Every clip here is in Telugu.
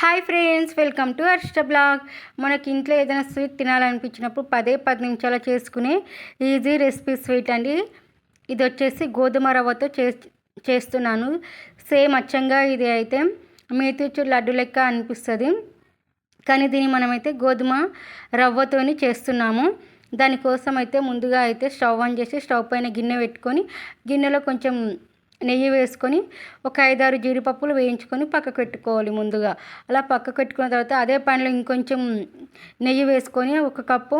Hi friends welcome to Arsha blog. మనకి ఇంట్లో ఏదైనా స్వీట్ తినాలనిపించినప్పుడు పదే పది నిమిషాలు చేసుకునే ఈజీ రెసిపీ స్వీట్ అండి. ఇది వచ్చేసి గోధుమ రవ్వతో చే చేస్తున్నాను. సేమ్ అచ్చంగా ఇది అయితే మేతిచూరు లడ్డు లెక్క అనిపిస్తుంది. కానీ దీన్ని మనమైతే గోధుమ రవ్వతోని చేస్తున్నాము. దానికోసం అయితే ముందుగా అయితే స్టవ్ ఆన్ చేసి స్టవ్ పైన గిన్నె పెట్టుకొని గిన్నెలో కొంచెం నెయ్యి వేసుకొని ఒక ఐదారు జీడిపప్పులు వేయించుకొని పక్కకు పెట్టుకోవాలి ముందుగా. అలా పక్కకు పెట్టుకున్న తర్వాత అదే పనిలో ఇంకొంచెం నెయ్యి వేసుకొని ఒక కప్పు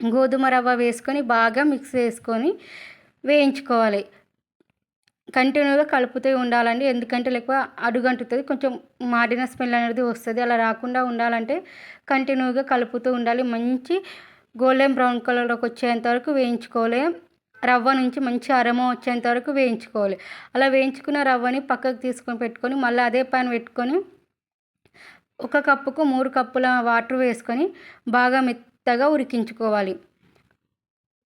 గోధుమ రవ్వ వేసుకొని బాగా మిక్స్ చేసుకొని వేయించుకోవాలి. కంటిన్యూగా కలుపుతూ ఉండాలండి. ఎందుకంటే లేకపోతే అడుగంటుతుంది కొంచెం మాడిన స్మెల్ అనేది వస్తుంది. అలా రాకుండా ఉండాలంటే కంటిన్యూగా కలుపుతూ ఉండాలి. మంచి గోల్డెన్ బ్రౌన్ కలర్లోకి వచ్చేంత వరకు వేయించుకోవాలి. రవ్వ నుంచి మంచి అరమ వచ్చేంత వరకు వేయించుకోవాలి. అలా వేయించుకున్న రవ్వని పక్కకు తీసుకొని పెట్టుకొని మళ్ళీ అదే పైన పెట్టుకొని ఒక కప్పుకు మూడు కప్పుల వాటర్ వేసుకొని బాగా మెత్తగా ఉడికించుకోవాలి.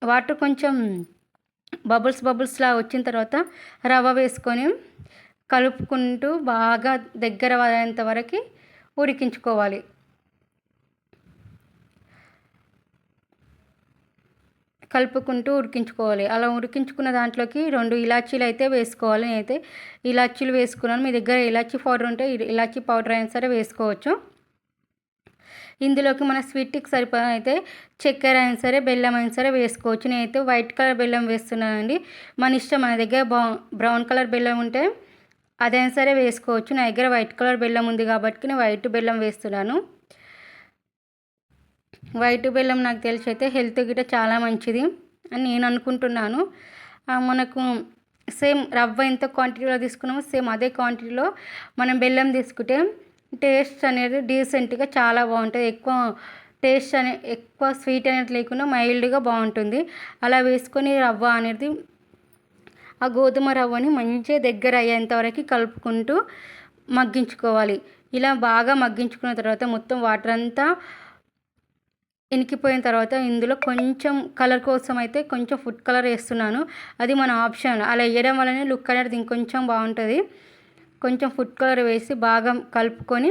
వాటర్ కొంచెం బబుల్స్ బబుల్స్లా వచ్చిన తర్వాత రవ్వ వేసుకొని కలుపుకుంటూ బాగా దగ్గర అయ్యేంత వరకు ఉడికించుకోవాలి. కలుపుకుంటూ ఉడికించుకోవాలి. అలా ఉడికించుకున్న దాంట్లోకి రెండు ఇలాచీలు అయితే వేసుకోవాలి. నేనైతే ఇలాచీలు వేసుకున్నాను. మీ దగ్గర ఇలాచీ పౌడర్ ఉంటే ఇలాచీ పౌడర్ అయినా సరే వేసుకోవచ్చు. ఇందులోకి మన స్వీట్కి సరిపడా అయితే చక్కెర అయినా సరే బెల్లం అయినా సరే వేసుకోవచ్చు. నేనైతే వైట్ కలర్ బెల్లం వేస్తున్నానండి. మన ఇష్టం మన దగ్గర బ్రౌన్ కలర్ బెల్లం ఉంటే అదైనా సరే వేసుకోవచ్చు. నా దగ్గర వైట్ కలర్ బెల్లం ఉంది కాబట్టి నేను వైట్ బెల్లం వేస్తున్నాను. వైట్ బెల్లం నాకు తెలిసి అయితే హెల్త్ గిట్ట చాలా మంచిది అని నేను అనుకుంటున్నాను. మనకు సేమ్ రవ్వ ఎంత క్వాంటిటీలో తీసుకున్నామో సేమ్ అదే క్వాంటిటీలో మనం బెల్లం తీసుకుంటే టేస్ట్ అనేది డీసెంట్గా చాలా బాగుంటుంది. ఎక్కువ టేస్ట్ అనే ఎక్కువ స్వీట్ అనేది లేకుండా మైల్డ్గా బాగుంటుంది. అలా వేసుకొని రవ్వ అనేది ఆ గోధుమ రవ్వని మంచిగా దగ్గర అయ్యేంతవరకు కలుపుకుంటూ మగ్గించుకోవాలి. ఇలా బాగా మగ్గించుకున్న తర్వాత మొత్తం వాటర్ అంతా ఇనికిపోయిన తర్వాత ఇందులో కొంచెం కలర్ కోసం అయితే కొంచెం ఫుడ్ కలర్ వేస్తున్నాను. అది మన ఆప్షన్. అలా వేయడం వల్లనే లుక్ అనేది ఇంకొంచెం బాగుంటుంది. కొంచెం ఫుడ్ కలర్ వేసి బాగా కలుపుకొని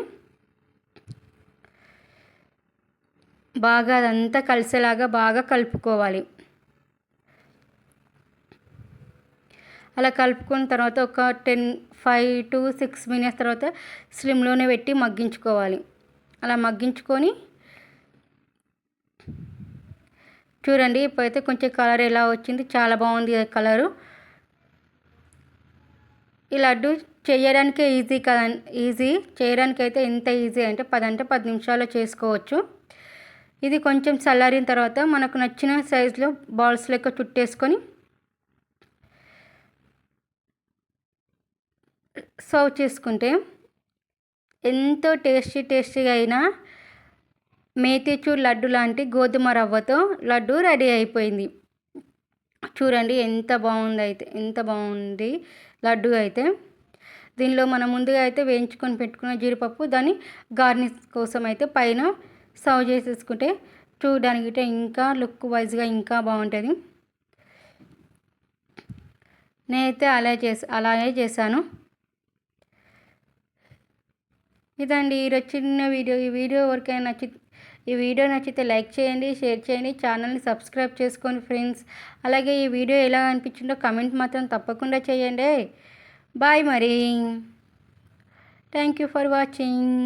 బాగా అదంతా కలిసేలాగా బాగా కలుపుకోవాలి. అలా కలుపుకున్న తర్వాత ఒక ten five to six minutes తర్వాత స్లిమ్లోనే పెట్టి మగ్గించుకోవాలి. అలా మగ్గించుకొని చూడండి ఇప్పుడైతే కొంచెం కలర్ ఎలా వచ్చింది చాలా బాగుంది కలరు. ఈ లడ్డు చేయడానికే ఈజీ కదా ఈజీ చేయడానికి అయితే ఎంత ఈజీ అంటే పది అంటే పది నిమిషాల్లో చేసుకోవచ్చు. ఇది కొంచెం చల్లారిన తర్వాత మనకు నచ్చిన సైజులో బాల్స్ లెక్క చుట్టేసుకొని సర్వ్ చేసుకుంటే ఎంతో టేస్టీ టేస్టీగా అయినా మేతిచూర్ లడ్డు లాంటి గోధుమ రవ్వతో లడ్డు రెడీ అయిపోయింది. చూడండి ఎంత బాగుంది అయితే ఎంత బాగుంది లడ్డు అయితే. దీనిలో మనం ముందుగా అయితే వేయించుకొని పెట్టుకున్న జీడిపప్పు దాన్ని గార్నిష్ కోసం అయితే పైన సర్వ్ చేసేసుకుంటే చూడడానికి ఇంకా లుక్ వైజ్గా ఇంకా బాగుంటుంది. నేనైతే అలా చేసి అలాగే చేశాను. ఇదండి ఈరోజు చిన్న వీడియో. ఈ వీడియో ఎవరికైనా నచ్చి ఈ వీడియో నచ్చితే లైక్ చేయండి షేర్ చేయండి ఛానల్ని సబ్స్క్రైబ్ చేసుకోండి ఫ్రెండ్స్. అలాగే ఈ వీడియో ఎలా అనిపించిందో కమెంట్ మాత్రం తప్పకుండా చేయండి. బాయ్ మరి. Thank you for watching.